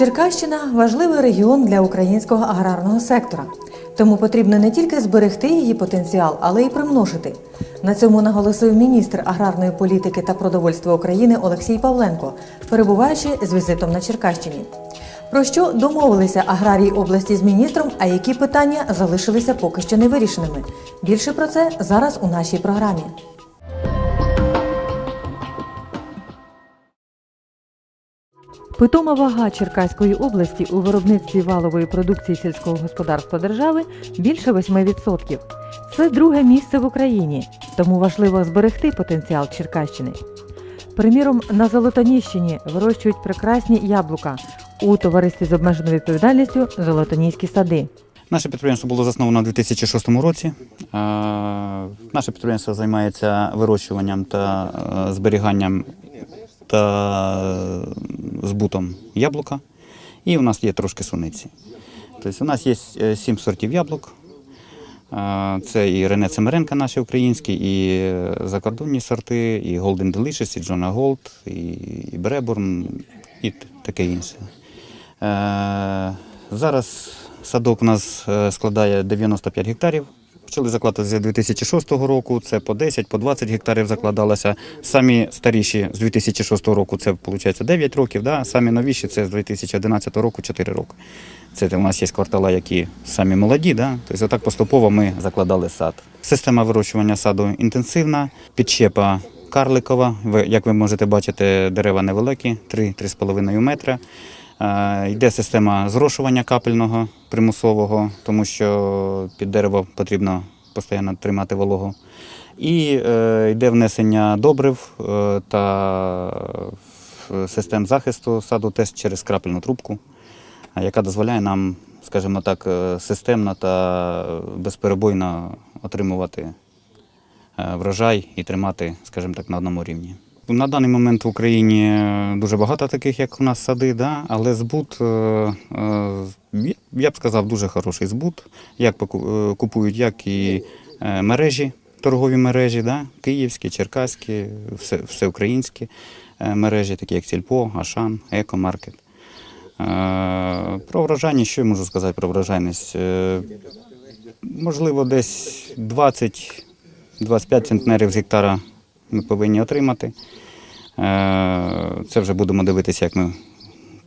Черкащина важливий регіон для українського аграрного сектора. Тому потрібно не тільки зберегти її потенціал, але й примножити. На цьому наголосив міністр аграрної політики та продовольства України Олексій Павленко, перебуваючи з візитом на Черкащині. Про що домовилися аграрії області з міністром, а які питання залишилися поки що невирішеними. Більше про це зараз у нашій програмі. Питома вага Черкаської області у виробництві валової продукції сільського господарства держави більше 8%. Це друге місце в Україні, тому важливо зберегти потенціал Черкащини. Приміром, на Золотоніщині вирощують прекрасні яблука у товаристві з обмеженою відповідальністю Золотоніські сади. Наше підприємство було засновано у 2006 році. Е, Наше підприємство займається вирощуванням та е, зберіганням та збутом яблука. І у нас є трошки суниці. Тобто у нас є е, сім сортів яблук. Е, Це і Рене Цемеренка, наші українські, і е, закордонні сорти, і Golden Delicious, і Джона Голд, і Бреборн, і таке інше. Е, Зараз садок у нас е, складає 95 гектарів. Почали закладати з 2006 року, це по 10, по 20 гектарів закладалося. Самі старіші з 2006 року це виходить 9 років, да? самі новіші це з 2011 року 4 роки. Це у нас є квартала, які самі молоді, да? тобто отак поступово ми закладали сад. Система вирощування саду інтенсивна, підщепа карликова. Як ви можете бачити, дерева невеликі, 3-3,5 метра. Е, Йде система зрошування капельного примусового, тому що під дерево потрібно постійно тримати вологу. І е, йде внесення добрив е, та систем захисту саду теж через крапельну трубку, яка дозволяє нам, скажімо так, системно та безперебойно отримувати врожай і тримати, скажімо так, на одному рівні. На даний момент в Україні е, дуже багато таких, як у нас сади, да? але збут, е, е, я- б сказав, дуже хороший збут. Як купують як і мережі, торгові мережі, да? київські, черкаські, все, всеукраїнські мережі, такі як Сільпо, Ашан, Екомаркет. Про врожайність, що я можу сказати про врожайність? Можливо, десь 20-25 центнерів з гектара ми повинні отримати. Е, Це вже будемо дивитися, як ми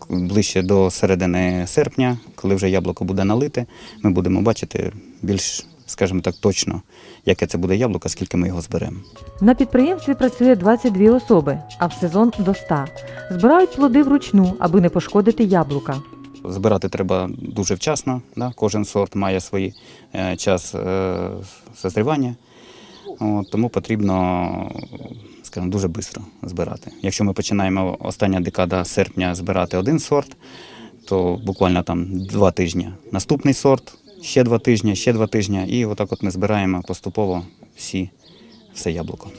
ближче до середини серпня, коли вже яблуко буде налите, ми будемо бачити більш, скажімо так, точно, яке це буде яблуко, скільки ми його зберемо. На підприємстві працює 22 особи, а в сезон до 100. Збирають плоди вручну, аби не пошкодити яблука. Збирати треба дуже вчасно. Да? Кожен сорт має свій е, час е, созрівання. От, тому потрібно скажімо, дуже швидко збирати. Якщо ми починаємо остання декада серпня збирати один сорт, то буквально там два тижні наступний сорт, ще два тижні, ще два тижні, і отак от ми збираємо поступово всі, все яблуко.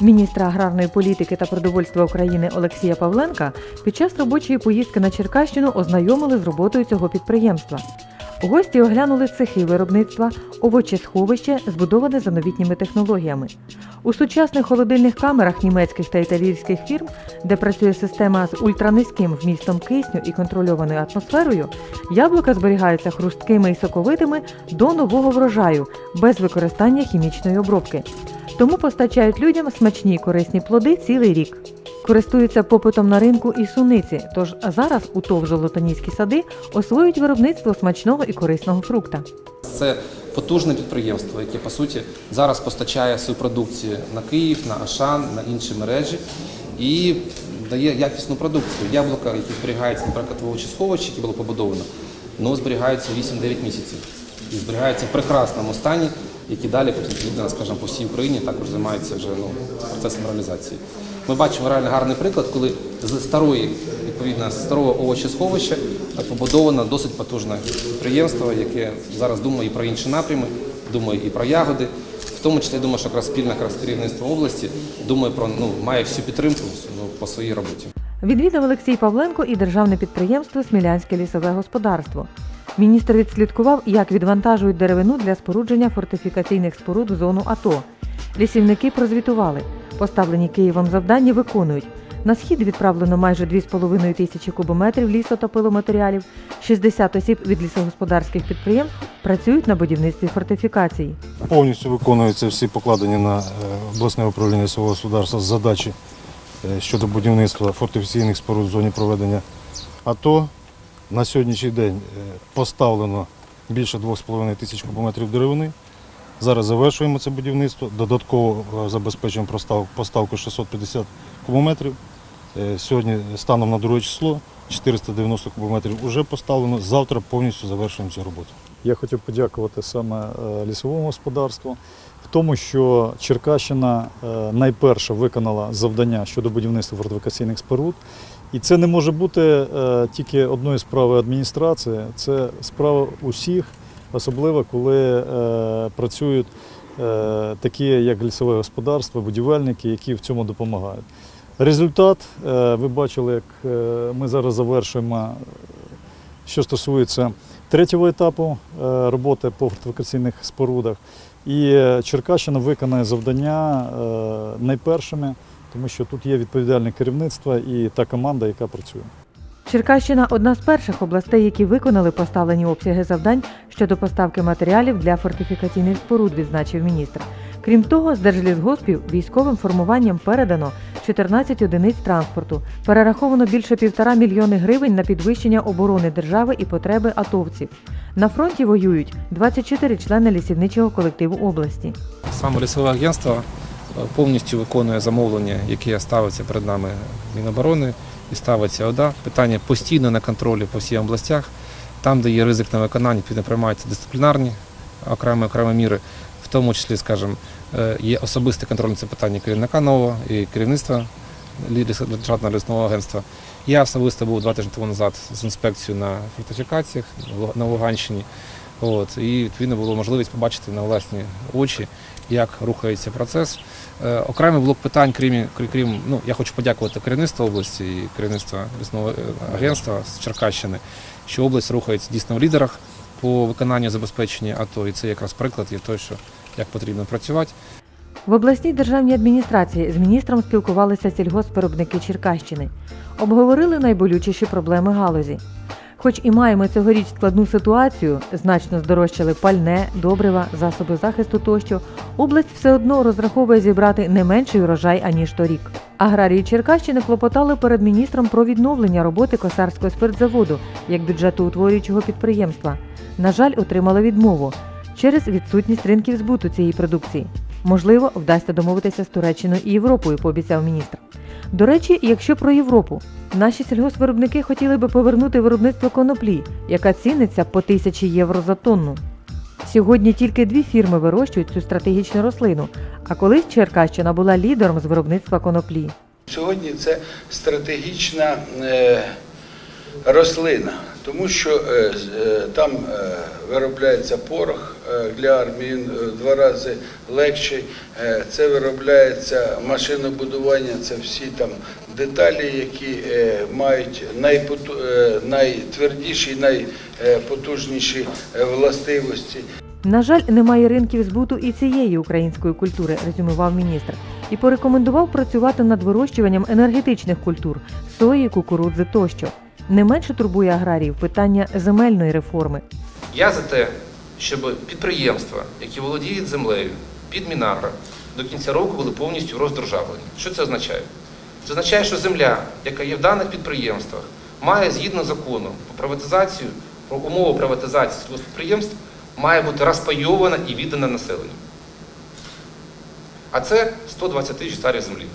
Міністра аграрної політики та продовольства України Олексія Павленка під час робочої поїздки на Черкащину ознайомили з роботою цього підприємства. Гості оглянули цехи виробництва, овочесховище, збудоване за новітніми технологіями. У сучасних холодильних камерах німецьких та італійських фірм, де працює система з ультранизьким вмістом кисню і контрольованою атмосферою, яблука зберігаються хрусткими і соковитими до нового врожаю без використання хімічної обробки. Тому постачають людям смачні корисні плоди цілий рік. Користуються попитом на ринку і суниці, тож зараз у ТОВ «Золотоніські сади освоюють виробництво смачного і корисного фрукта. Це потужне підприємство, яке по суті зараз постачає свою продукцію на Київ, на Ашан, на інші мережі і дає якісну продукцію. Яблука, які зберігаються, наприклад, в овочесховищі, яке було побудовано, ну, зберігаються 8-9 місяців. І зберігаються в прекрасному стані, які далі скажімо, по всій Україні також займається вже ну, процесом реалізації. Ми бачимо реально гарний приклад, коли з старої, відповідно, старого овочесховища побудовано досить потужне підприємство, яке зараз думає і про інші напрями, думає і про ягоди. В тому числі я думаю, що якраз спільне якраз керівництво області думає про ну має всю підтримку ну, по своїй роботі. Відвідав Олексій Павленко і державне підприємство Смілянське лісове господарство. Міністр відслідкував, як відвантажують деревину для спорудження фортифікаційних споруд в зону АТО. Лісівники прозвітували. Поставлені Києвом завдання виконують. На схід відправлено майже 2,5 тисячі кубометрів лісу та пиломатеріалів. 60 осіб від лісогосподарських підприємств працюють на будівництві фортифікацій. Повністю виконуються всі покладені на е, обласне управління свого господарства задачі е, щодо будівництва фортифікаційних споруд в зоні проведення АТО. На сьогоднішній день е, поставлено більше 2,5 тисяч кубометрів деревини. Зараз завершуємо це будівництво. Додатково е, забезпечуємо поставку 650 кубометрів. Е, Сьогодні станом на друге число 490 кубометрів вже поставлено. Завтра повністю завершуємо цю роботу. Я хотів подякувати саме лісовому господарству в тому, що Черкащина найперше виконала завдання щодо будівництва фортифікаційних споруд. І це не може бути е, тільки одною справою адміністрації, це справа усіх, особливо коли е, працюють е, такі, як лісове господарство, будівельники, які в цьому допомагають. Результат, ви бачили, як ми зараз завершуємо, що стосується третього етапу роботи по фортифікаційних спорудах. І Черкащина виконає завдання найпершими, тому що тут є відповідальне керівництво і та команда, яка працює. Черкащина одна з перших областей, які виконали поставлені обсяги завдань щодо поставки матеріалів для фортифікаційних споруд, відзначив міністр. Крім того, з держлісгоспів військовим формуванням передано 14 одиниць транспорту, перераховано більше півтора мільйони гривень на підвищення оборони держави і потреби атовців. На фронті воюють 24 члени лісівничого колективу області. Саме лісове агентство повністю виконує замовлення, яке ставиться перед нами Міноборони і ставиться ОДА. Питання постійно на контролі по всіх областях. Там, де є ризик на виконання, приймаються дисциплінарні окремі окремі міри, в тому числі, скажімо, е, є особистий контроль на це питання керівника нового і керівництва державного лісного агентства. Я особисто був два тижні тому назад з інспекцією на фортифікаціях на Луганщині. От, і відповідно було можливість побачити на власні очі, як рухається процес. Е, окремий блок питань, крім, крім- ну, я хочу подякувати керівництву області і керівництву лісного е, агентства з Черкащини, що область рухається дійсно в лідерах по виконанню забезпечення АТО. І це якраз приклад є той, що як потрібно працювати. В обласній державній адміністрації з міністром спілкувалися сільгоспвиробники Черкащини. Обговорили найболючіші проблеми галузі. Хоч і маємо цьогоріч складну ситуацію, значно здорожчали пальне, добрива, засоби захисту тощо, область все одно розраховує зібрати не менший урожай, аніж торік. Аграрії Черкащини клопотали перед міністром про відновлення роботи косарського спиртзаводу як бюджетоутворюючого підприємства. На жаль, отримали відмову через відсутність ринків збуту цієї продукції. Можливо, вдасться домовитися з Туреччиною і Європою, пообіцяв міністр. До речі, якщо про Європу, наші сільгоспвиробники хотіли би повернути виробництво коноплі, яка ціниться по тисячі євро за тонну. Сьогодні тільки дві фірми вирощують цю стратегічну рослину, а колись Черкащина була лідером з виробництва коноплі. Сьогодні це стратегічна е, рослина, тому що е, е, там е, виробляється порох для армії в два рази легший. Це виробляється машинобудування, це всі там деталі, які мають найтвердіші, найпотужніші властивості. На жаль, немає ринків збуту і цієї української культури, резюмував міністр, і порекомендував працювати над вирощуванням енергетичних культур сої, кукурудзи тощо. Не менше турбує аграріїв питання земельної реформи. Я за те, щоб підприємства, які володіють землею під Мінагро, до кінця року були повністю роздержавлені. Що це означає? Це означає, що земля, яка є в даних підприємствах, має згідно закону про приватизацію, про умови приватизації сільгосппідприємств, має бути розпайована і віддана населенню. А це 120 тисяч гектарів землі.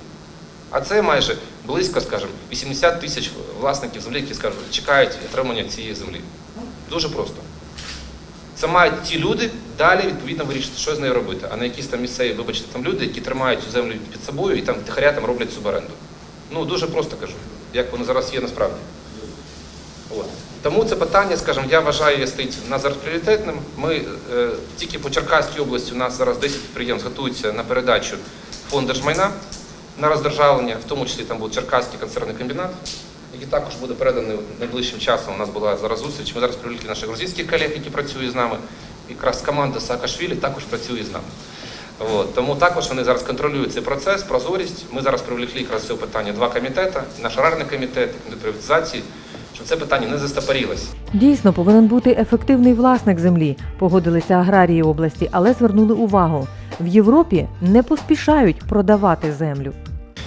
А це майже близько, скажімо, 80 тисяч власників землі, які скажуть, чекають отримання цієї землі. Дуже просто. Це мають ті люди далі відповідно вирішити, що з нею робити, а не якісь там місцеві, вибачте, там люди, які тримають цю землю під собою і там тихаря там роблять суборенду. Ну дуже просто кажу, як воно зараз є насправді. От. Тому це питання, скажімо, я вважаю, стоїть на зараз пріоритетним. Ми е, тільки по Черкаській області у нас зараз 10 підприємств готуються на передачу фонд держмайна на роздержавлення, в тому числі там був Черкаський концерний комбінат, який також буде переданий найближчим часом. У нас була зараз зустріч. Ми зараз привлекли наших грузинських колег, які працюють з нами. Якраз команда Саакашвілі також працює з нами. От. Тому також вони зараз контролюють цей процес, прозорість. Ми зараз привлекли якраз цього питання два комітети, наш аграрний комітет комітет приватизації, щоб це питання не застопорілося. Дійсно, повинен бути ефективний власник землі, погодилися аграрії області, але звернули увагу. В Європі не поспішають продавати землю.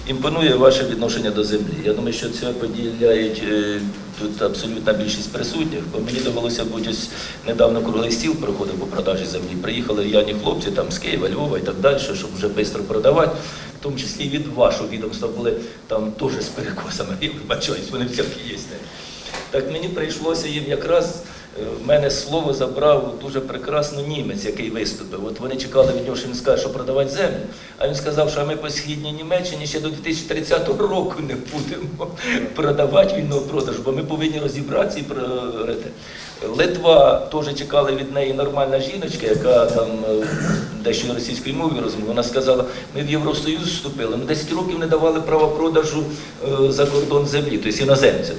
Імпонує ваше відношення до землі. Я думаю, що це поділяють е, тут абсолютна більшість присутніх. Бо мені довелося бути ось недавно круглий стіл проходив по продажі землі. Приїхали р'яні хлопці там з Києва, Львова і так далі, щоб вже швидко продавати. В тому числі від вашого відомства були там теж з перекосами. Я вибачаюсь, вони всякі є. Так мені прийшлося їм якраз. Е, В мене слово забрав дуже прекрасно німець, який виступив. От вони чекали від нього, що він скаже, що продавати землю. А він сказав, що ми по східній Німеччині ще до 2030 року не будемо продавати вільного продажу, бо ми повинні розібратися і говорити. Литва теж чекали від неї нормальна жіночка, яка там е, дещо на російській мові розмовляла. Вона сказала, ми в Євросоюз вступили, ми 10 років не давали права продажу е, за кордон землі, тобто іноземцям.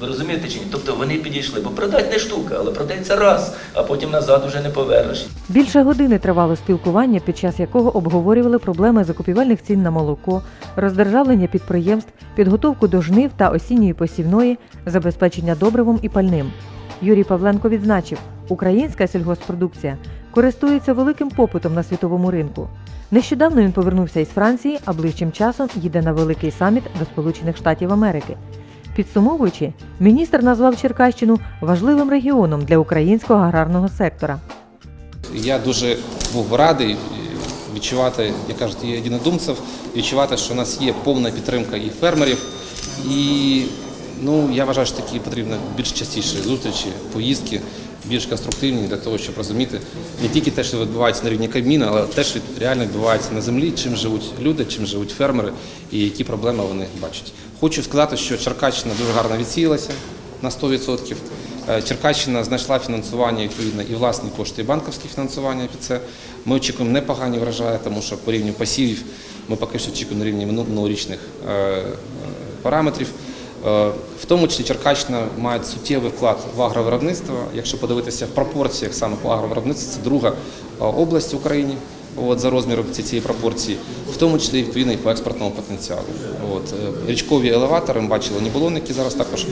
Ви розумієте чи ні? Тобто вони підійшли, бо продати не штука, але продається раз, а потім назад уже не повернеш. Більше години тривало спілкування, під час якого обговорювали проблеми закупівельних цін на молоко, роздержавлення підприємств, підготовку до жнив та осінньої посівної, забезпечення добривом і пальним. Юрій Павленко відзначив, українська сільгоспродукція користується великим попитом на світовому ринку. Нещодавно він повернувся із Франції, а ближчим часом їде на великий саміт до Сполучених Штатів Америки. Підсумовуючи, міністр назвав Черкащину важливим регіоном для українського аграрного сектора. Я дуже був радий е, відчувати, як кажуть, єдинодумців, відчувати, що у нас є повна підтримка і фермерів. І ну, я вважаю, що такі потрібно більш частіше зустрічі, поїздки, більш конструктивні для того, щоб розуміти не тільки те, що відбувається на рівні Кабміну, але те, що реально відбувається на землі, чим живуть люди, чим живуть фермери і які проблеми вони бачать. Хочу сказати, що Черкащина дуже гарно відсіялася на 100%. Е, Черкащина знайшла фінансування відповідно і власні кошти, і банківське фінансування під це. Ми очікуємо непогані врожаї, тому що по рівню посівів ми поки що очікуємо на рівні мину- минулорічних е, е, параметрів. Е, В тому числі Черкащина має суттєвий вклад в агровиробництво. Якщо подивитися в пропорціях саме по агровиробництву, це друга е, область в Україні. От, за розміром цієї пропорції, в тому числі відповідно і по експортному потенціалу. От, е, річкові елеватори, ми бачили Ніболон, який зараз також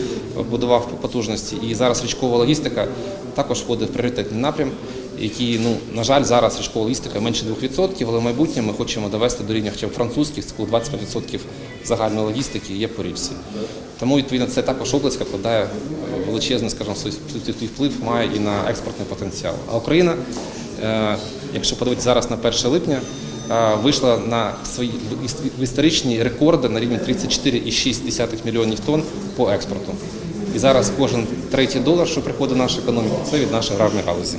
будував потужності, і зараз річкова логістика також входить в пріоритетний напрям, який, ну, на жаль, зараз річкова логістика менше 2%, але в майбутньому ми хочемо довести до рівня хоча б французьких, це 25% загальної логістики є по річці. Тому, відповідно, це також область, вкладає величезний, скажімо, свій вплив має і на експортний потенціал. А Україна, е, якщо подивитися зараз на 1 липня, е, вийшла на свої іс- історичні рекорди на рівні 34,6 мільйонів тонн по експорту. І зараз кожен третій долар, що приходить в нашу економіку, це від нашої аграрної галузі.